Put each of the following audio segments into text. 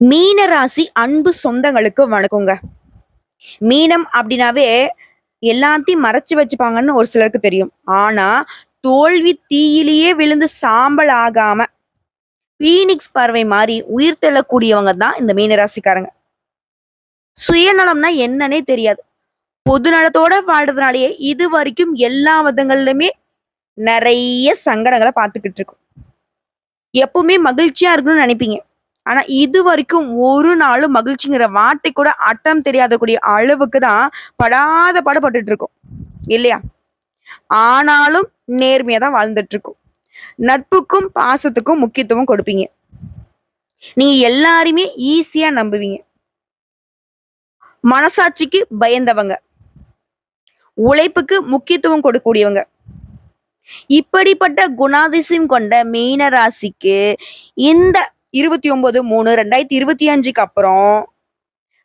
மீன ராசி அன்பு சொந்தங்களுக்கு வணக்கங்க. மீனம் அப்படின்னாவே எல்லாத்தையும் மறைச்சு வச்சுப்பாங்கன்னு ஒரு சிலருக்கு தெரியும். ஆனா தோல்வி தீயிலேயே விழுந்து சாம்பல் ஆகாம பீனிக்ஸ் பறவை மாதிரி உயிர் தெள்ளக்கூடியவங்க தான் இந்த மீனராசிக்காரங்க. சுயநலம்னா என்னன்னே தெரியாது. பொது நலத்தோட இது வரைக்கும் எல்லா விதங்கள்லுமே நிறைய சங்கடங்களை பார்த்துக்கிட்டு இருக்கும். எப்பவுமே மகிழ்ச்சியா இருக்கணும்னு நினைப்பீங்க. ஆனா இது வரைக்கும் ஒரு நாளும் மகிழ்ச்சிங்கிற வார்த்தை கூட அட்டம் தெரியாத கூடிய அளவுக்கு தான் படாத பாடுபட்டுட்டு இருக்கோம் இல்லையா? ஆனாலும் நேர்மையா தான் வாழ்ந்துட்டு இருக்கோம் நட்புக்கும் பாசத்துக்கும் முக்கியத்துவம் கொடுப்பீங்க. நீங்க எல்லாருமே ஈஸியா நம்புவீங்க. மனசாட்சிக்கு பயந்தவங்க. உழைப்புக்கு முக்கியத்துவம் கொடுக்கக்கூடியவங்க. இப்படிப்பட்ட குணாதிசயம் கொண்ட மீனராசிக்கு இந்த இருபத்தி ஒன்பது மூணு ரெண்டாயிரத்தி இருபத்தி அஞ்சுக்கு அப்புறம்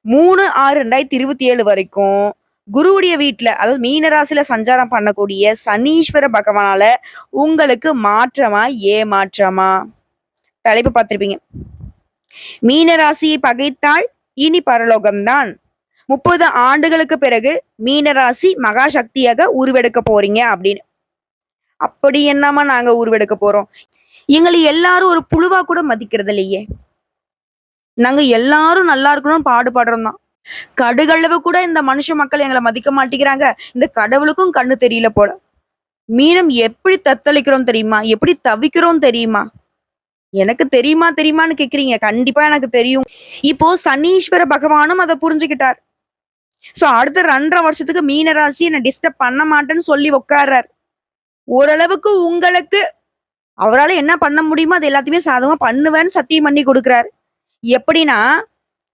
மூணு ஆறு ரெண்டாயிரத்தி இருபத்தி ஏழு வரைக்கும் குருவுடைய வீட்டுல அதாவது மீனராசியில சஞ்சாரம் பண்ணக்கூடிய சனீஸ்வர பகவானால உங்களுக்கு மாற்றமா ஏமாற்றமா? தலைப்பு பார்த்திருப்பீங்க. மீனராசியை பகைத்தால் இனி பரலோகம்தான். முப்பது ஆண்டுகளுக்கு பிறகு மீனராசி மகா சக்தியாக உருவெடுக்க போறீங்க அப்படின்னு. அப்படி என்னமா நாங்க உருவெடுக்க போறோம்? எங்களை எல்லாரும் ஒரு புழுவா கூட மதிக்கிறது இல்லையே. நாங்க எல்லாரும் நல்லா இருக்கணும் பாடுபடுறோம் தான். கடுகளவு கூட இந்த மனுஷ மக்கள் எங்களை மதிக்க மாட்டேங்கிறாங்க. இந்த கடவுளுக்கும் கண்ணு தெரியல போல. மீனம் எப்படி தத்தளிக்கிறோம் தெரியுமா? எப்படி தவிக்கிறோம் தெரியுமா? எனக்கு தெரியுமா தெரியுமான்னு கேக்குறீங்க. கண்டிப்பா எனக்கு தெரியும். இப்போ சனீஸ்வர பகவானும் அதை புரிஞ்சுக்கிட்டார். சோ அடுத்த ரெண்டரை வருஷத்துக்கு மீனராசி என்னை டிஸ்டர்ப் பண்ண மாட்டேன்னு சொல்லி உட்கார்றார் ஓரளவுக்கு உங்களுக்கு அவரால் என்ன பண்ண முடியுமோ அது எல்லாத்தையுமே சாதகமாக பண்ணுவேன்னு சத்தியம் பண்ணி கொடுக்குறாரு. எப்படின்னா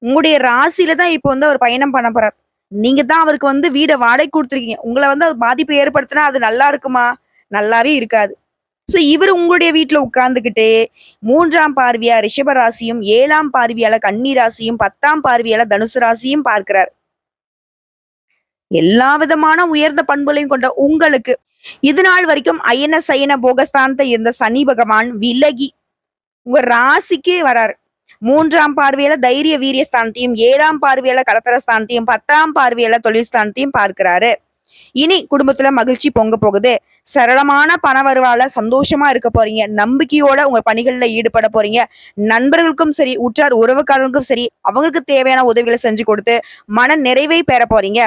உங்களுடைய ராசியில தான் இப்போ வந்து அவர் பயணம் பண்ண போறார். நீங்க தான் அவருக்கு வந்து வீடை வாடகை கொடுத்துருக்கீங்க. உங்களை வந்து அது பாதிப்பு ஏற்படுத்தினா அது நல்லா இருக்குமா? நல்லாவே இருக்காது. ஸோ இவர் உங்களுடைய வீட்டில் உட்கார்ந்துக்கிட்டு மூன்றாம் பார்வையா ரிஷப ராசியும் ஏழாம் பார்வையால கன்னி ராசியும் பத்தாம் பார்வையால தனுசு ராசியும் பார்க்கிறார். எல்லா விதமான உயர்ந்த பண்புகளையும் கொண்ட உங்களுக்கு இது நாள் வரைக்கும் அயன சயன போகஸ்தானத்தை இருந்த சனி பகவான் விலகி உங்க ராசிக்கே வராரு. மூன்றாம் பார்வையில தைரிய வீரிய ஸ்தானத்தையும் ஏழாம் பார்வையில கலத்தர ஸ்தானத்தையும் பத்தாம் பார்வையில தொழில் ஸ்தானத்தையும் பார்க்கிறாரு. இனி குடும்பத்துல மகிழ்ச்சி பொங்க போகுது. சரளமான பண வருவால சந்தோஷமா இருக்க போறீங்க. நம்பிக்கையோட உங்க பணிகள்ல ஈடுபட போறீங்க. நண்பர்களுக்கும் சரி உற்றார் உறவுக்காரர்களுக்கும் சரி அவங்களுக்கு தேவையான உதவிகளை செஞ்சு கொடுத்து மன நிறைவை பெற போறீங்க.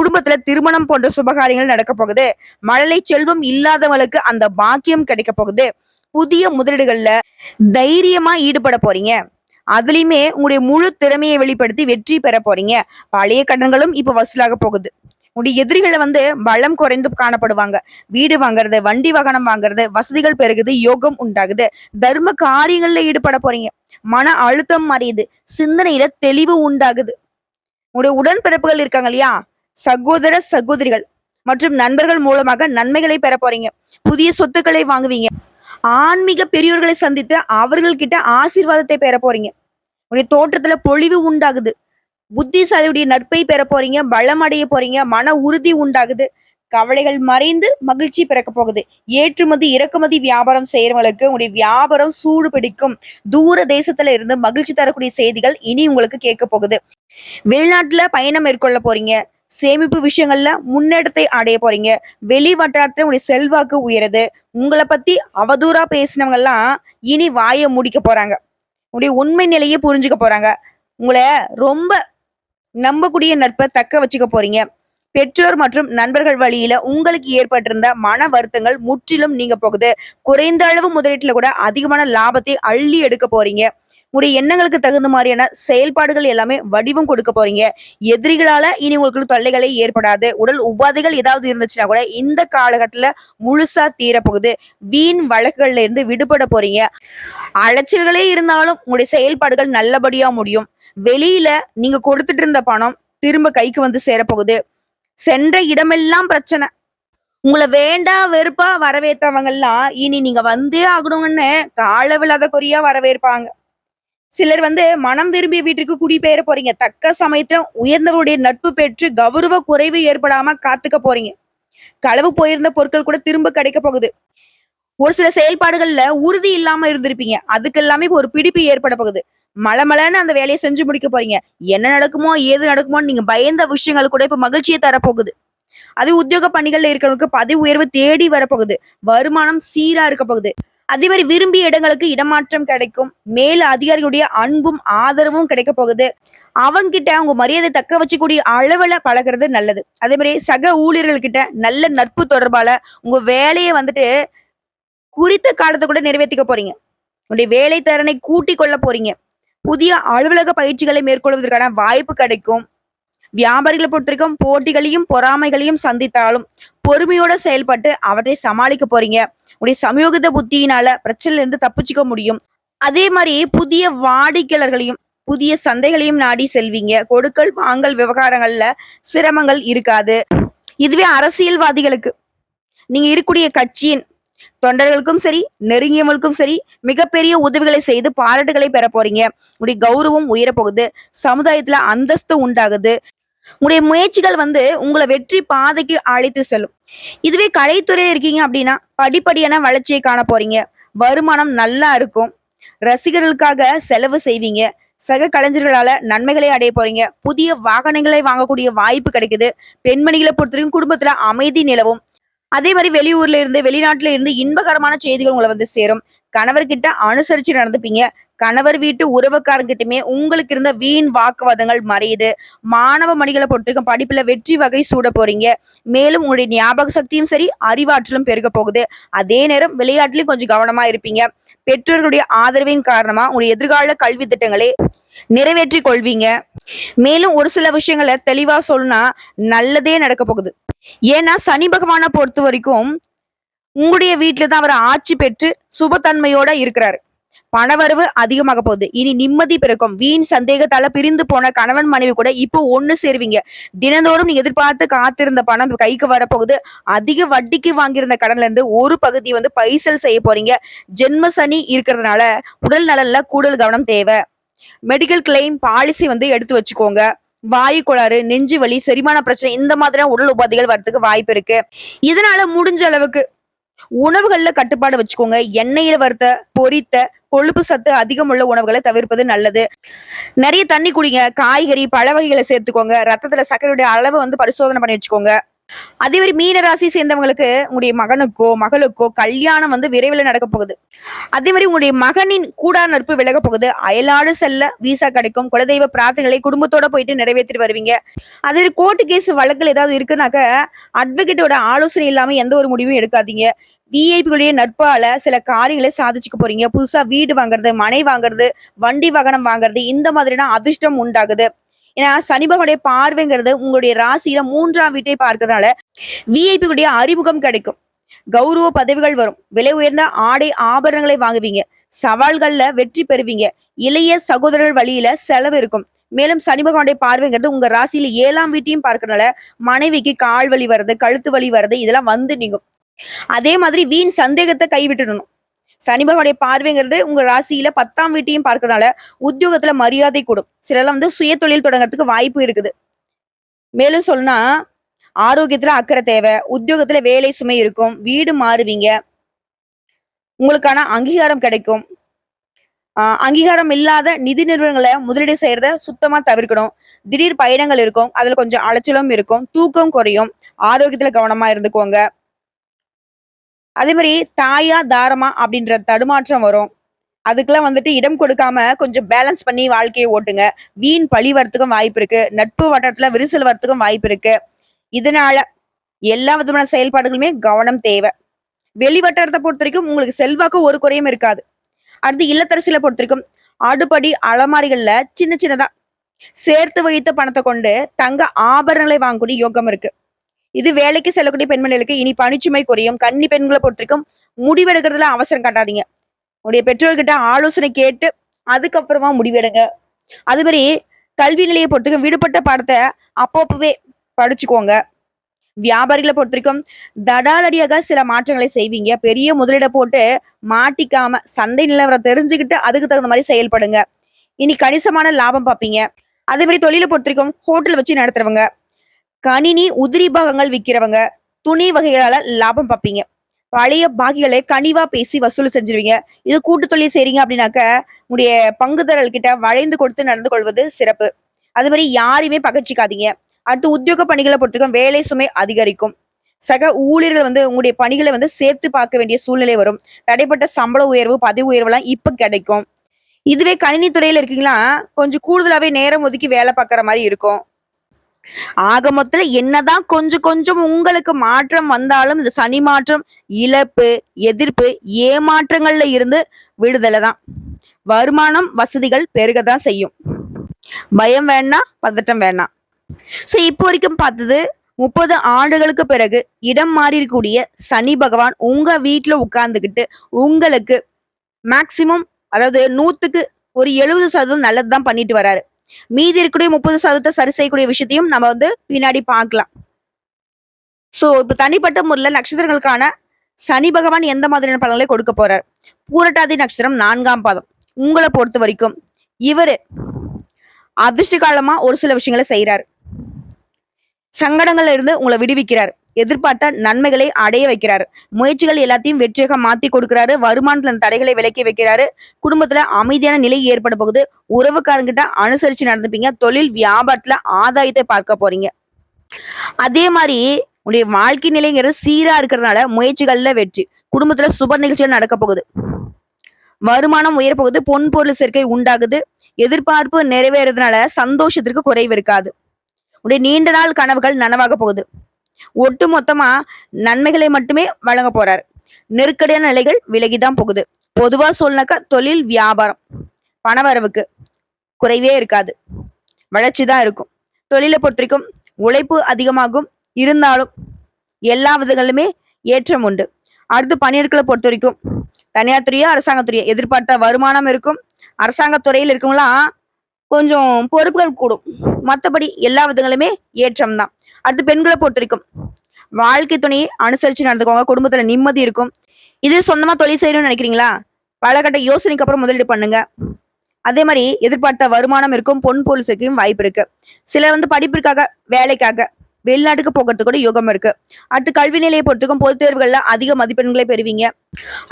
குடும்பத்துல திருமணம் போன்ற சுபகாரியங்கள் நடக்க போகுது. மழலை செல்வம் இல்லாதவங்களுக்கு அந்த பாக்கியம் கிடைக்க போகுது. புதிய முதலீடுகள்ல தைரியமா ஈடுபட போறீங்க. அதுலயுமே உங்களுடைய முழு திறமையை வெளிப்படுத்தி வெற்றி பெற போறீங்க. பழைய கடன்களும் இப்ப வசூலாக போகுது. உங்களுடைய எதிரிகளை வந்து பலம் குறைந்து காணப்படுவாங்க. வீடு வாங்குறது வண்டி வாகனம் வாங்குறது வசதிகள் பெருகுது யோகம் உண்டாகுது. தர்ம காரியங்கள்ல ஈடுபட போறீங்க. மன அழுத்தம் மறையுது சிந்தனையில தெளிவு உண்டாகுது. உங்களுடைய உடன்பிறப்புகள் இருக்காங்க இல்லையா? சகோதர சகோதரிகள் மற்றும் நண்பர்கள் மூலமாக நன்மைகளை பெற போறீங்க. புதிய சொத்துக்களை வாங்குவீங்க. ஆன்மீக பெரியோர்களை சந்தித்து அவர்கள்கிட்ட ஆசீர்வாதத்தை பெற போறீங்க. உடைய தோற்றத்துல பொழிவு உண்டாகுது. புத்திசாலியுடைய நட்பை பெற போறீங்க. பலம் அடைய போறீங்க. மன உறுதி உண்டாகுது. கவலைகள் மறைந்து மகிழ்ச்சி பிறக்க போகுது. ஏற்றுமதி இறக்குமதி வியாபாரம் செய்யறவங்களுக்கு உங்களுடைய வியாபாரம் சூடு பிடிக்கும். தூர தேசத்துல இருந்து மகிழ்ச்சி தரக்கூடிய செய்திகள் இனி உங்களுக்கு கேட்க போகுது. வெளிநாட்டுல பயணம் மேற்கொள்ள போறீங்க. சேமிப்பு விஷயங்கள்ல முன்னேற்றத்தை அடைய போறீங்க. வெளி வட்டாரத்துல உங்களுடைய செல்வாக்கு உயருது. உங்களை பத்தி அவதூறா பேசினவங்க எல்லாம் இனி வாயை முடிக்க போறாங்க. உங்களுடைய உண்மை நிலையை புரிஞ்சுக்க போறாங்க. உங்களை ரொம்ப நம்பக்கூடிய நட்பை தக்க வச்சுக்க போறீங்க. பெற்றோர் மற்றும் நண்பர்கள் வழியில உங்களுக்கு ஏற்பட்டிருந்த மன வருத்தங்கள் முற்றிலும் நீங்க போகுது. குறைந்த அளவு முதலீட்டுல கூட அதிகமான லாபத்தை அள்ளி எடுக்க போறீங்க. உங்களுடைய எண்ணங்களுக்கு தகுந்த மாதிரியான செயல்பாடுகள் எல்லாமே வடிவம் கொடுக்க போறீங்க. எதிரிகளால இனி உங்களுக்கு தொல்லைகளே ஏற்படாது. உடல் உபாதைகள் ஏதாவது இருந்துச்சுன்னா கூட இந்த காலகட்டத்துல முழுசா தீரப்போகுது. வீண் வழக்குகள்ல இருந்து விடுபட போறீங்க. அலைச்சல்களே இருந்தாலும் உங்களுடைய செயல்பாடுகள் நல்லபடியா முடியும். வெளியில நீங்க கொடுத்துட்டு இருந்த பணம் திரும்ப கைக்கு வந்து சேரப்போகுது. சென்ற இடமெல்லாம் பிரச்சனை. உங்களை வேண்டா வெறுப்பா வரவேற்றவங்க எல்லாம் இனி நீங்க வந்தே ஆகணும்னு காலவில்லாத குறியா வரவேற்பாங்க. சிலர் வந்து மனம் விரும்பிய வீட்டுக்கு குடிபெயர போறீங்க. தக்க சமயத்துல உயர்ந்தவருடைய நட்பு பெற்று கௌரவ குறைவு ஏற்படாம காத்துக்க போறீங்க. களவு போயிருந்த பொருட்கள் கூட திரும்ப கிடைக்க போகுது. ஒரு சில செயல்பாடுகள்ல உறுதி இல்லாம இருந்திருப்பீங்க. அதுக்கு எல்லாமே ஒரு பிடிப்பு ஏற்பட போகுது. மலமலன்னு அந்த வேலையை செஞ்சு முடிக்க போறீங்க. என்ன நடக்குமோ ஏது நடக்குமோ நீங்க பயந்த விஷயங்கள் கூட இப்ப மகிழ்ச்சியை தரப்போகுது. அது உத்தியோக பணிகள்ல இருக்கிறவங்களுக்கு பதவி உயர்வு தேடி வரப்போகுது. வருமானம் சீரா இருக்க போகுது. அதே மாதிரி விரும்பிய இடங்களுக்கு இடமாற்றம் கிடைக்கும். மேல் அதிகாரிகளுடைய அன்பும் ஆதரவும் கிடைக்க போகுது. அவங்கிட்ட அவங்க மரியாதை தக்க வச்சுக்கூடிய அளவுல பழகுறது நல்லது. அதே மாதிரி சக ஊழியர்கள்கிட்ட நல்ல நட்பு தொடர்பால உங்க வேலையை வந்துட்டு குறித்த காலத்தை கூட நிறைவேற்றிக்க போறீங்க. உங்களுடைய வேலை திறனை கூட்டி கொள்ள போறீங்க. புதிய அலுவலக பயிற்சிகளை மேற்கொள்வதற்கான வாய்ப்பு கிடைக்கும். வியாபாரிகளை பொறுத்திருக்கும் போட்டிகளையும் பொறாமைகளையும் சந்தித்தாலும் பொறுமையோட செயல்பட்டு அவற்றை சமாளிக்க போறீங்க. உடைய சமயோகித புத்தியினால பிரச்சனையில இருந்து தப்பிச்சுக்க முடியும். அதே மாதிரி புதிய வாடிக்கையாளர்களையும் புதிய சந்தைகளையும் நாடி செல்வீங்க. கொடுக்கல் வாங்கல் விவகாரங்கள்ல சிரமங்கள் இருக்காது. இதுவே அரசியல்வாதிகளுக்கு. நீங்க இருக்கக்கூடிய கட்சியின் தொண்டர்களுக்கும் சரி நெருங்கியவங்களுக்கும் சரி மிகப்பெரிய உதவிகளை செய்து பாராட்டுகளை பெற போறீங்க. உடைய கௌரவம் உயரப்போகுது சமுதாயத்துல அந்தஸ்து உண்டாகுது. உங்களுடைய முயற்சிகள் வந்து உங்களை வெற்றி பாதைக்கு அழைத்து செல்லும். இதுவே கலைத்துறையில இருக்கீங்க அப்படின்னா படிப்படியான வளர்ச்சியை காண போறீங்க. வருமானம் நல்லா இருக்கும். ரசிகர்களுக்காக செலவு செய்வீங்க. சக கலைஞர்களால நன்மைகளை அடைய போறீங்க. புதிய வாகனங்களை வாங்கக்கூடிய வாய்ப்பு கிடைக்குது. பெண்மணிகளை பொறுத்தவரைக்கும் குடும்பத்துல அமைதி நிலவும். அதே மாதிரி வெளியூர்ல இருந்து வெளிநாட்டுல இருந்து இன்பகரமான செய்திகள் உங்களை வந்து சேரும். கணவர்கிட்ட அனுசரிச்சு நடந்துப்பீங்க. கணவர் வீட்டு உறவுக்காரங்கிட்டுமே உங்களுக்கு இருந்த வீண் வாக்குவாதங்கள் மறையுது. மாணவ மணிகளை பொறுத்திருக்கும் படிப்புல வெற்றி வகை சூட போறீங்க. மேலும் உங்களுடைய ஞாபக சக்தியும் சரி அறிவாற்றலும் பெருக போகுது. அதே நேரம் விளையாட்டுலயும் கொஞ்சம் கவனமா இருப்பீங்க. பெற்றோர்களுடைய ஆதரவின் காரணமா உங்களுடைய எதிர்கால கல்வி திட்டங்களை நிறைவேற்றி கொள்வீங்க. மேலும் ஒரு சில விஷயங்களை தெளிவா சொல்லுனா நல்லதே நடக்க போகுது. ஏன்னா சனி பகவானை பொறுத்த வரைக்கும் உங்களுடைய வீட்டுல தான் அவர் ஆட்சி பெற்று சுபத்தன்மையோட இருக்கிறாரு. பணவரவு அதிகமாக போகுது. இனி நிம்மதி பிறக்கும். வீண் சந்தேகத்தால பிரிந்து போன கணவன் மனைவி கூட இப்போ ஒண்ணு சேருவீங்க. தினந்தோறும் நீங்க எதிர்பார்த்து காத்திருந்த பணம் கைக்கு வரப்போகுது. அதிக வட்டிக்கு வாங்கியிருந்த கடன்ல இருந்து ஒரு பகுதி வந்து பைசல் செய்ய போறீங்க. ஜென்ம சனி இருக்கிறதுனால உடல் நலன்ல கூடுதல் கவனம் தேவை. மெடிக்கல் கிளைம் பாலிசி வந்து எடுத்து வச்சுக்கோங்க. வாயு கோளாறு நெஞ்சு வலி செரிமான பிரச்சனை இந்த மாதிரியான உடல் உபாதைகள் வரதுக்கு வாய்ப்பு இருக்கு. இதனால முடிஞ்ச அளவுக்கு உணவுகள்ல கட்டுப்பாடு வச்சுக்கோங்க. எண்ணெயில வறுத்த பொரித்த கொழுப்பு சத்து அதிகம் உள்ள உணவுகளை தவிர்ப்பது நல்லது. நிறைய தண்ணி குடிங்க. காய்கறி பழ வகைகளை சேர்த்துக்கோங்க. ரத்தத்துல சர்க்கரையுடைய அளவை வந்து பரிசோதனை பண்ணி வச்சுக்கோங்க. அதே மாதிரி மீனராசி சேர்ந்தவங்களுக்கு உங்களுடைய மகனுக்கோ மகளுக்கோ கல்யாணம் வந்து விரைவில் நடக்க போகுது. அதே மாதிரி உங்களுடைய மகனின் கூடா நட்பு விலக போகுது. அயலாடு செல்ல விசா கிடைக்கும். குலதெய்வ பிரார்த்தனைகளை குடும்பத்தோட போயிட்டு நிறைவேற்றிட்டு வருவீங்க. அதே மாதிரி கோர்ட்டு கேஸ் வழக்கில் ஏதாவது இருக்குனாக்க அட்வொகேட்டோட ஆலோசனை இல்லாம எந்த ஒரு முடிவும் எடுக்காதீங்க. விஐபிகளுடைய நட்பால சில காரியங்களை சாதிச்சுக்க போறீங்க. புதுசா வீடு வாங்குறது மனை வாங்குறது வண்டி வாகனம் வாங்குறது இந்த மாதிரினா அதிர்ஷ்டம் உண்டாகுது. ஏன்னா சனி பகவானுடைய பார்வைங்கிறது உங்களுடைய ராசியில மூன்றாம் வீட்டை பார்க்கறதுனால விஐபிகளுடைய அறிமுகம் கிடைக்கும். கௌரவ பதவிகள் வரும். விலை உயர்ந்த ஆடை ஆபரணங்களை வாங்குவீங்க. சவால்கள்ல வெற்றி பெறுவீங்க. இளைய சகோதரர்கள் வழியில செலவு இருக்கும். மேலும் சனி பகவானுடைய பார்வைங்கிறது உங்க ராசியில ஏழாம் வீட்டையும் பார்க்கறதுனால மனைவிக்கு கால் வலி வர்றது கழுத்து வலி வர்றது இதெல்லாம் வந்து நீங்கும். அதே மாதிரி வீண் சந்தேகத்தை கைவிட்டுடணும். சனி பகவானுடைய பார்வைங்கிறது உங்க ராசியில பத்தாம் வீட்டையும் பார்க்கறதுனால உத்தியோகத்துல மரியாதை கூடும். சிலர்லாம் வந்து சுய தொழில் தொடங்குறதுக்கு வாய்ப்பு இருக்குது. மேலும் சொன்னா ஆரோக்கியத்துல அக்கறை தேவை உத்தியோகத்துல வேலை சுமை இருக்கும் வீடு மாறுவீங்க. உங்களுக்கான அங்கீகாரம் கிடைக்கும். அங்கீகாரம் இல்லாத நிதி நிறுவனங்களை முதலீடு செய்யறத சுத்தமா தவிர்க்கணும். திடீர் பயணங்கள் இருக்கும் அதுல கொஞ்சம் அலைச்சலும் இருக்கும் தூக்கம் குறையும். ஆரோக்கியத்துல கவனமா இருந்துக்கோங்க. அதே மாதிரி தாயா தாரமா அப்படின்ற தடுமாற்றம் வரும். அதுக்கெல்லாம் வந்துட்டு இடம் கொடுக்காம கொஞ்சம் பேலன்ஸ் பண்ணி வாழ்க்கையை ஓட்டுங்க. வீண் பழி வரத்துக்கும் வாய்ப்பு இருக்கு. நட்பு வட்டத்துல விரிசல் வரத்துக்கும் வாய்ப்பு இருக்கு. இதனால எல்லா விதமான செயல்பாடுகளுமே கவனம் தேவை. வெளி வட்டாரத்தை பொறுத்த வரைக்கும் உங்களுக்கு செல்வாக்கு ஒரு குறையும் இருக்காது. அடுத்து இல்லத்தரசில பொறுத்த வரைக்கும் அடுப்படி அலமாரிகள்ல சின்ன சின்னதா சேர்த்து வைத்த பணத்தை கொண்டு தங்க ஆபரணங்களை வாங்கக்கூடிய யோகம் இருக்கு. இது வேலைக்கு செல்லக்கூடிய பெண்மணிகளுக்கு இனி பணிச்சுமை குறையும். கன்னி பெண்களை பொறுத்திருக்கும் முடிவெடுக்கிறதுல அவசரம் காட்டாதீங்க. உங்களுடைய பெற்றோர்கிட்ட ஆலோசனை கேட்டு அதுக்கப்புறமா முடிவெடுங்க. அது மாதிரி கல்வி நிலையை பொறுத்திருக்கும் விடுபட்ட பாடத்தை அப்பப்பவே படிச்சுக்கோங்க. வியாபாரிகளை பொறுத்த வரைக்கும் தடாலடியாக சில மாற்றங்களை செய்வீங்க. பெரிய முதலீட போட்டு மாட்டிக்காம சந்தை நிலவரம் தெரிஞ்சுக்கிட்டு அதுக்கு தகுந்த மாதிரி செயல்படுங்க. இனி கணிசமான லாபம் பார்ப்பீங்க. அதே மாதிரி தொழிலை பொறுத்த வரைக்கும் ஹோட்டல் வச்சு நடத்துறவங்க. கணினி உதிரி பாகங்கள் விற்கிறவங்க துணி வகைகளால லாபம் பார்ப்பீங்க பழைய பாக்கிகளை கனிவா பேசி வசூல் செஞ்சிருவீங்க. இது கூட்டு தொழில் செய்றீங்க அப்படின்னாக்க உங்களுடைய பங்குதாரர்கள் கிட்ட வளைந்து கொடுத்து நடந்து கொள்வது சிறப்பு. அது மாதிரி யாரையுமே பகச்சிக்காதீங்க. அடுத்து உத்தியோக பணிகளை பொறுத்தவரைக்கும் வேலை சுமை அதிகரிக்கும். சக ஊழியர்கள் வந்து உங்களுடைய பணிகளை வந்து சேர்த்து பார்க்க வேண்டிய சூழ்நிலை வரும். தடைப்பட்ட சம்பள உயர்வு பதவி எல்லாம் இப்ப கிடைக்கும். இதுவே கணினி துறையில இருக்கீங்களா கொஞ்சம் கூடுதலாவே நேரம் ஒதுக்கி வேலை பார்க்குற மாதிரி இருக்கும். ஆக மொத்தத்துல என்னதான் கொஞ்சம் கொஞ்சம் உங்களுக்கு மாற்றம் வந்தாலும் இந்த சனி மாற்றம் இழப்பு எதிர்ப்பு ஏமாற்றங்கள்ல இருந்து விடுதலை தான். வருமானம் வசதிகள் பெருகதான் செய்யும். பயம் வேணாம் பதட்டம் வேணாம் சோ இப்போ வரைக்கும் பார்த்தது முப்பது ஆண்டுகளுக்கு பிறகு இடம் மாறி இருக்கக்கூடிய சனி பகவான் உங்க வீட்டுல உட்கார்ந்துக்கிட்டு உங்களுக்கு மேக்சிமம் அதாவது நூத்துக்கு ஒரு எழுபது சதவீதம் நல்லதுதான் பண்ணிட்டு வராரு. மீதி இருக்கக்கூடிய முப்பது சதவீதத்தை சரி செய்யக்கூடிய விஷயத்தையும் நம்ம வந்து பின்னாடி பார்க்கலாம். சோ இப்ப தனிப்பட்ட முறையில் நட்சத்திரங்களுக்கான சனி பகவான் எந்த மாதிரியான பலன்களை கொடுக்க போறார்? பூரட்டாதி நட்சத்திரம் நான்காம் பாதம். உங்களை பொறுத்த வரைக்கும் இவரு அதிர்ஷ்ட காலமா ஒரு சில விஷயங்களை செய்யறாரு சங்கடங்கள்ல இருந்து உங்களை விடுவிக்கிறார். எதிர்பார்த்த நன்மைகளை அடைய வைக்கிறாரு. முயற்சிகள் எல்லாத்தையும் வெற்றியாக மாத்தி கொடுக்கிறாரு. வருமானத்துல தடைகளை விலக்கி வைக்கிறாரு. குடும்பத்துல அமைதியான நிலை ஏற்பட போகுது. உறவுக்காரங்கிட்ட அனுசரிச்சு நடந்துப்பீங்க. தொழில் வியாபாரத்துல ஆதாயத்தை பார்க்க போறீங்க. அதே மாதிரி உடைய வாழ்க்கை நிலைங்கிறது சீரா இருக்கிறதுனால முயற்சிகள்ல வெற்றி. குடும்பத்துல சுப நிகழ்ச்சிகள் நடக்க போகுது. வருமானம் உயரப்போகுது போகுது. பொன் பொருள் சேர்க்கை உண்டாகுது. எதிர்பார்ப்பு நிறைவேறதுனால சந்தோஷத்திற்கு குறைவு இருக்காது. உடைய நீண்ட நாள் கனவுகள் நனவாக போகுது. ஒட்டு மொத்தமா நன்மைகளை மட்டுமே வழங்க போறாரு. நெருக்கடியான நிலைகள் விலகிதான் போகுது. பொதுவா சொல்லனாக்கா தொழில் வியாபாரம் பணவரவுக்கு குறைவே இருக்காது. வளர்ச்சி தான் இருக்கும். தொழிலை பொறுத்தவரைக்கும் உழைப்பு அதிகமாகும். இருந்தாலும் எல்லா விதங்களுமே ஏற்றம் உண்டு. அடுத்து பணியாட்களை பொறுத்த வரைக்கும் தனியார் துறையோ அரசாங்கத்துறையோ எதிர்பார்த்த வருமானம் இருக்கும். அரசாங்க துறையில் இருக்கவங்களாம் கொஞ்சம் பொறுப்புகள் கூடும். மற்றபடி எல்லா விதங்களுமே ஏற்றம் தான் அடுத்து பெண்களை பொறுத்த வரைக்கும் வாழ்க்கை துணையை அனுசரித்து நடந்துக்கோங்க. குடும்பத்தில் நிம்மதி இருக்கும். இது சொந்தமாக தொழில் செய்யணும்னு நினைக்கிறீங்களா? பலகட்ட யோசனைக்கு அப்புறம் முதலீடு பண்ணுங்க. அதே மாதிரி எதிர்பார்த்த வருமானம் இருக்கும் பொன் போலீஸுக்கும் வாய்ப்பு இருக்கு. சிலர் வந்து படிப்பிற்காக வேலைக்காக வெளிநாட்டுக்கு போகிறதுக்கு கூட யோகம் இருக்கு. அடுத்து கல்வி நிலையை பொறுத்தவரைக்கும் பொதுத் தேர்வுகளில் அதிக மதிப்பெண்களை பெறுவீங்க.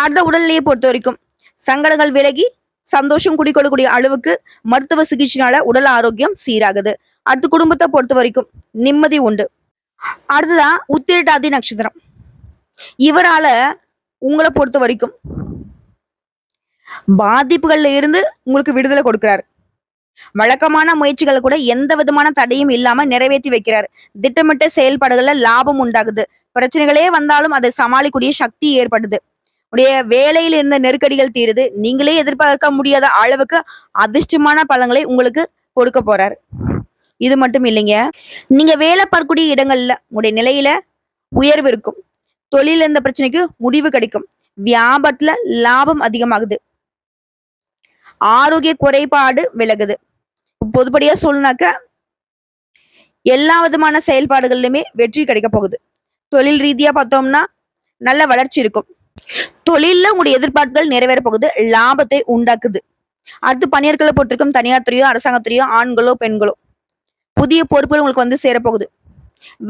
அடுத்த உடல்நிலையை பொறுத்த வரைக்கும் சங்கடங்கள் விலகி சந்தோஷம் குடிக்கொள்ளக்கூடிய அளவுக்கு மருத்துவ சிகிச்சைனால உடல் ஆரோக்கியம் சீராகுது. அடுத்து குடும்பத்தை பொறுத்த வரைக்கும் நிம்மதி உண்டு. அடுத்ததான் உத்திரட்டாதி நட்சத்திரம். இவரால உங்களை பொறுத்த வரைக்கும் பாதிப்புகள்ல இருந்து உங்களுக்கு விடுதலை கொடுக்கிறாரு. வழக்கமான முயற்சிகளை கூட எந்த விதமான தடையும் இல்லாம நிறைவேற்றி வைக்கிறார். திட்டமிட்ட செயல்பாடுகள்ல லாபம் உண்டாகுது. பிரச்சனைகளே வந்தாலும் அதை சமாளிக்கக்கூடிய சக்தி ஏற்படுது. உடைய வேலையில் இருந்த நெருக்கடிகள் தீருது. நீங்களே எதிர்பார்க்க முடியாத அளவுக்கு அதிர்ஷ்டமான பலங்களை உங்களுக்கு கொடுக்க போறாரு. இது மட்டும் இல்லைங்க. நீங்க வேலை பார்க்கக்கூடிய இடங்கள்ல உங்களுடைய நிலையில உயர்வு இருக்கும். தொழில் இருந்த பிரச்சனைக்கு முடிவு கிடைக்கும். வியாபாரத்துல லாபம் அதிகமாகுது. ஆரோக்கிய குறைபாடு விலகுது. பொதுப்படியா சொல்லுனாக்க எல்லா விதமான செயல்பாடுகள்லையுமே வெற்றி கிடைக்க போகுது. தொழில் ரீதியா பார்த்தோம்னா நல்ல வளர்ச்சி இருக்கும். தொழில உங்களுடைய எதிர்பார்ப்புகள் நிறைவேற போகுது லாபத்தை உண்டாக்குது. அடுத்து பணியாட்களை பொறுத்திருக்கும் தனியார் துறையோ அரசாங்கத்துறையோ ஆண்களோ பெண்களோ புதிய பொறுப்புகள் உங்களுக்கு வந்து சேரப்போகுது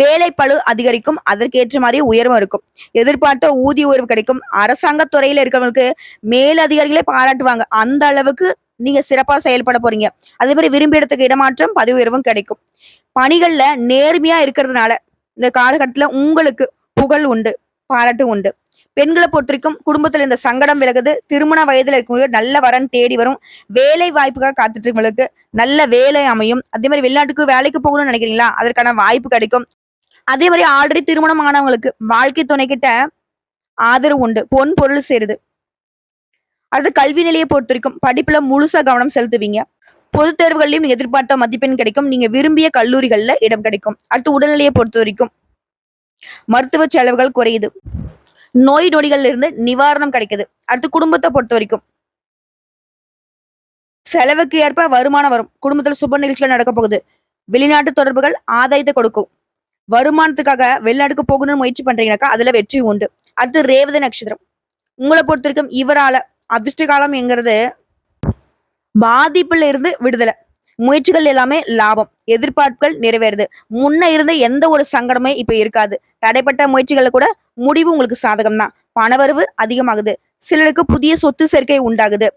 வேலை பளு அதிகரிக்கும் அதற்கேற்ற மாதிரி உயர்வும் இருக்கும். எதிர்பார்த்த ஊதிய உயர்வு கிடைக்கும். அரசாங்க துறையில இருக்கிறவங்களுக்கு மேல் அதிகாரிகளே பாராட்டுவாங்க. அந்த அளவுக்கு நீங்க சிறப்பா செயல்பட போறீங்க. அதே மாதிரி விரும்பிய இடத்துக்கு இடமாற்றம் பதவி உயர்வும் கிடைக்கும். பணிகள்ல நேர்மையா இருக்கிறதுனால இந்த காலகட்டத்துல உங்களுக்கு புகழ் உண்டு பாராட்டு உண்டு. பெண்களை பொறுத்த வரைக்கும் குடும்பத்துல இந்த சங்கடம் விலகுது. திருமண வயதுல இருக்கவங்களுக்கு நல்ல வரன் தேடி வரும். வேலை வாய்ப்புக்காக காத்துட்டு இருக்கவங்களுக்கு நல்ல வேலை அமையும். அதே மாதிரி வெளிநாட்டுக்கு வேலைக்கு போகணும்னு நினைக்கிறீங்களா? அதற்கான வாய்ப்பு கிடைக்கும். அதே மாதிரி ஆல்ரெடி திருமணம் ஆனவங்களுக்கு வாழ்க்கை துணை கிட்ட ஆதரவு உண்டு. பொன் பொருள் சேருது. அடுத்து கல்வி நிலையை பொறுத்த வரைக்கும் படிப்புல முழுசா கவனம் செலுத்துவீங்க. பொதுத் தேர்வுகள்லயும் நீங்க எதிர்பார்த்த மதிப்பெண் கிடைக்கும். நீங்க விரும்பிய கல்லூரிகள்ல இடம் கிடைக்கும். அடுத்து உடல்நிலையை பொறுத்த வரைக்கும் மருத்துவ செலவுகள் குறையுது. நோய் நொடிகள்ல இருந்து நிவாரணம் கிடைக்குது. அடுத்து குடும்பத்தை பொறுத்த வரைக்கும். செலவுக்கு ஏற்ப வருமானம் வரும். குடும்பத்துல சுப நிகழ்ச்சிகள் நடக்க போகுது. வெளிநாட்டு தொடர்புகள் ஆதாயத்தை கொடுக்கும். வருமானத்துக்காக வெளிநாட்டுக்கு போகணும்னு முயற்சி பண்றீங்கனாக்கா அதுல வெற்றி உண்டு. அடுத்து ரேவதி நட்சத்திரம். உங்களை பொறுத்த வரைக்கும் இவரால அதிர்ஷ்ட காலம் என்கிறது பாதிப்புல இருந்து விடுதலை. முயற்சிகள் எல்லாமே லாபம். எதிர்பார்ப்புகள் நிறைவேறுது. முன்ன இருந்த எந்த ஒரு சங்கடமே இப்ப இருக்காது. தடைப்பட்ட முயற்சிகளை கூட முடிவு உங்களுக்கு சாதகம் தான் பணவரவு அதிகமாகுது. சிலருக்கு புதிய சொத்து சேர்க்கை உண்டாகுது.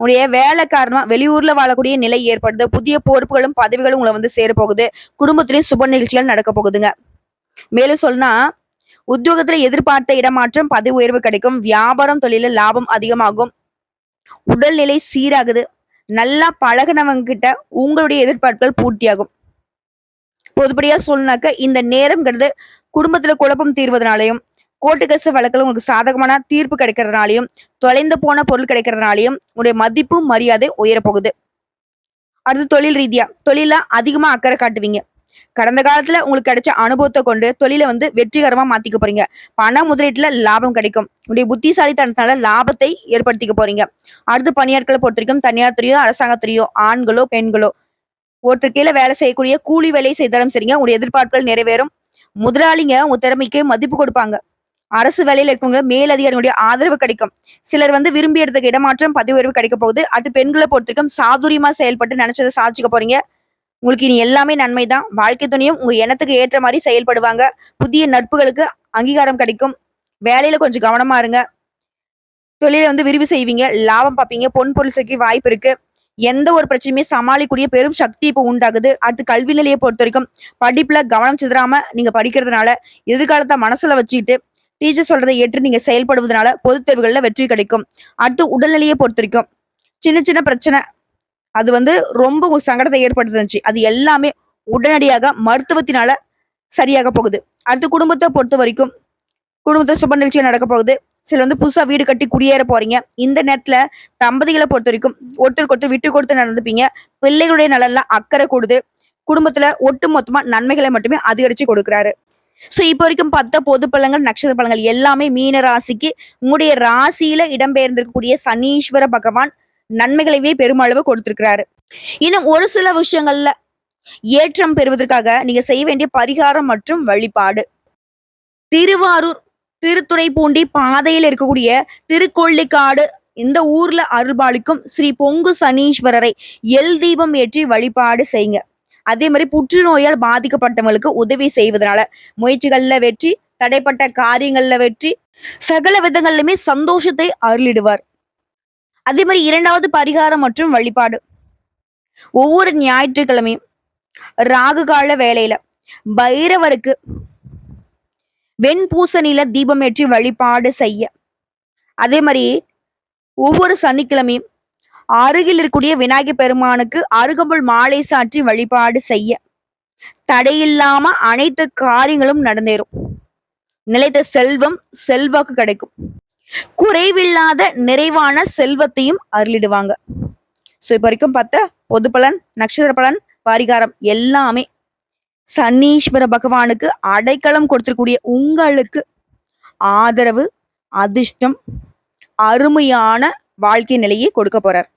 உடைய வேலை காரணமா வெளியூர்ல வாழக்கூடிய நிலை ஏற்படுது. புதிய பொறுப்புகளும் பதவிகளும் உங்களை வந்து சேர போகுது. சுப நிகழ்ச்சிகள் நடக்க போகுதுங்க. மேலும் சொன்னா உத்தியோகத்துல எதிர்பார்த்த இடமாற்றம் பதவி உயர்வு கிடைக்கும். வியாபாரம் தொழில லாபம் அதிகமாகும். உடல்நிலை சீராகுது. நல்லா பழகினவங்க கிட்ட உங்களுடைய எதிர்பார்ப்புகள் பூர்த்தியாகும். பொதுப்படியா சொல்லனாக்க இந்த நேரம்ங்கிறது குடும்பத்துல குழப்பம் தீர்வதனாலையும் கோர்ட்டு கேஸ் வழக்கில் உங்களுக்கு சாதகமான தீர்ப்பு கிடைக்கிறதுனாலையும் தொலைந்து போன பொருள் கிடைக்கிறதுனாலையும் உங்களுடைய மதிப்பு மரியாதை உயரப்போகுது. அடுத்து தொழில் ரீதியா தொழில அதிகமா அக்கறை காட்டுவீங்க. கடந்த காலத்துல உங்களுக்கு கிடைச்ச அனுபவத்தை கொண்டு தொழிலை வந்து வெற்றிகரமா மாத்திக்க போறீங்க. பண முதலீட்டுல லாபம் கிடைக்கும். உங்களுடைய புத்திசாலித்தனத்தால லாபத்தை ஏற்படுத்திக்க போறீங்க. அடுத்து பணியாட்களை பொறுத்த வரைக்கும் தனியார் துறையோ அரசாங்கத்துறையோ ஆண்களோ பெண்களோ ஒருத்தர் கீழே வேலை செய்யக்கூடிய கூலி வேலை செய்தாலும் சரிங்க உங்களுடைய எதிர்பார்ப்புகள் நிறைவேறும். முதலாளிங்க உங்க திறமைக்கு மதிப்பு கொடுப்பாங்க. அரசு வேலையில் இருக்கவங்க மேலதிகாரிகளுடைய ஆதரவு கிடைக்கும். சிலர் வந்து விரும்பி எடுத்ததுக்கு இடமாற்றம் பதவி உயர்வு கிடைக்க போகுது. அடுத்து பெண்களை பொறுத்த வரைக்கும் சாதுரியமா செயல்பட்டு நினைச்சதை சாதிச்சுக்க போறீங்க. உங்களுக்கு இனி எல்லாமே நன்மை தான் வாழ்க்கை துணையும் உங்க எண்ணத்துக்கு ஏற்ற மாதிரி செயல்படுவாங்க. புதிய நட்புகளுக்கு அங்கீகாரம் கிடைக்கும். வேலையில கொஞ்சம் கவனமா இருங்க. தொழிலை வந்து விரிவு செய்வீங்க. லாபம் பார்ப்பீங்க. பொன் பொருள் சேர்க்க வாய்ப்பு இருக்கு. எந்த ஒரு பிரச்சனையுமே சமாளிக்கூடிய பெரும் சக்தி இப்போ உண்டாகுது. அடுத்து கல்வி நிலையை பொறுத்த வரைக்கும் படிப்புல கவனம் சிதறாம நீங்க படிக்கிறதுனால எதிர்காலத்தை மனசுல வச்சுக்கிட்டு டீச்சர் சொல்றதை ஏற்று நீங்க செயல்படுவதனால பொது தேர்வுகள்ல வெற்றி கிடைக்கும். அடுத்து உடல்நிலையை பொறுத்த வரைக்கும் சின்ன சின்ன பிரச்சனை. அது வந்து ரொம்ப சங்கடத்தை ஏற்படுத்துச்சு அது எல்லாமே உடனடியாக மருத்துவத்தினால சரியாக போகுது. அடுத்து குடும்பத்தை பொறுத்த வரைக்கும் குடும்பத்தை சுப நிகழ்ச்சியாக நடக்க போகுது. சில வந்து புதுசாக வீடு கட்டி குடியேற போறீங்க. இந்த நேரத்தில் தம்பதிகளை பொறுத்த வரைக்கும் ஒருத்தருக்கு ஒருத்தர் விட்டு கொடுத்து நடந்துப்பீங்க. பிள்ளைகளுடைய நலன்ல அக்கறை கூடுது. குடும்பத்துல ஒட்டு மொத்தமா நன்மைகளை மட்டுமே அதிகரிச்சு கொடுக்குறாரு. சோ இப்போ வரைக்கும் பார்த்த பொது பழங்கள் நட்சத்திர பழங்கள் எல்லாமே மீன ராசிக்கு உங்களுடைய ராசியில இடம்பெயர்ந்திருக்கக்கூடிய சனீஸ்வர பகவான் நன்மைகளைவே பெருமளவு கொடுத்திருக்கிறாரு. இன்னும் ஒரு சில விஷயங்கள்ல ஏற்றம் பெறுவதற்காக நீங்க செய்ய வேண்டிய பரிகாரம் மற்றும் வழிபாடு. திருவாரூர் திருத்துறைப்பூண்டி பாதையில் இருக்கக்கூடிய திருக்கொள்ளிக்காடு இந்த ஊர்ல அருள்பாலிக்கும் ஸ்ரீ பொங்கு சனீஸ்வரரை எல் தீபம் ஏற்றி வழிபாடு செய்யுங்க. அதே மாதிரி புற்றுநோயால் பாதிக்கப்பட்டவங்களுக்கு உதவி செய்வதனால முயற்சிகள்ல வெற்றி தடைப்பட்ட காரியங்கள்ல வெற்றி சகல விதங்கள்லுமே சந்தோஷத்தை அருளிடுவார். அதே மாதிரி இரண்டாவது பரிகாரம் மற்றும் வழிபாடு. ஒவ்வொரு ஞாயிற்றுக்கிழமையும் ராகு கால வேலையில பைரவருக்கு வெண்பூசணியில தீபம் ஏற்றி வழிபாடு செய்ய. அதே மாதிரி ஒவ்வொரு சனிக்கிழமையும் அருகில் இருக்கக்கூடிய விநாயகர் பெருமானுக்கு அருகம்புல் மாலை சாற்றி வழிபாடு செய்ய. தடையில்லாம அனைத்து காரியங்களும் நடந்தேறும். நிலைத்த செல்வம் செல்வாக்கு கிடைக்கும். குறைவில்லாத நிறைவான செல்வத்தையும் அருளிடுவாங்க. ஸோ இப்போ வரைக்கும் பார்த்த பொது பலன் நட்சத்திர பலன் பரிகாரம் எல்லாமே சனீஸ்வர பகவானுக்கு அடைக்கலம் கொடுத்துருக்கூடிய உங்களுக்கு ஆதரவு அதிர்ஷ்டம் அருமையான வாழ்க்கை நிலையை கொடுக்க போறார்.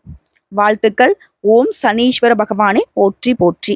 வாழ்த்துக்கள். ஓம் சனீஸ்வர பகவானை போற்றி போற்றி.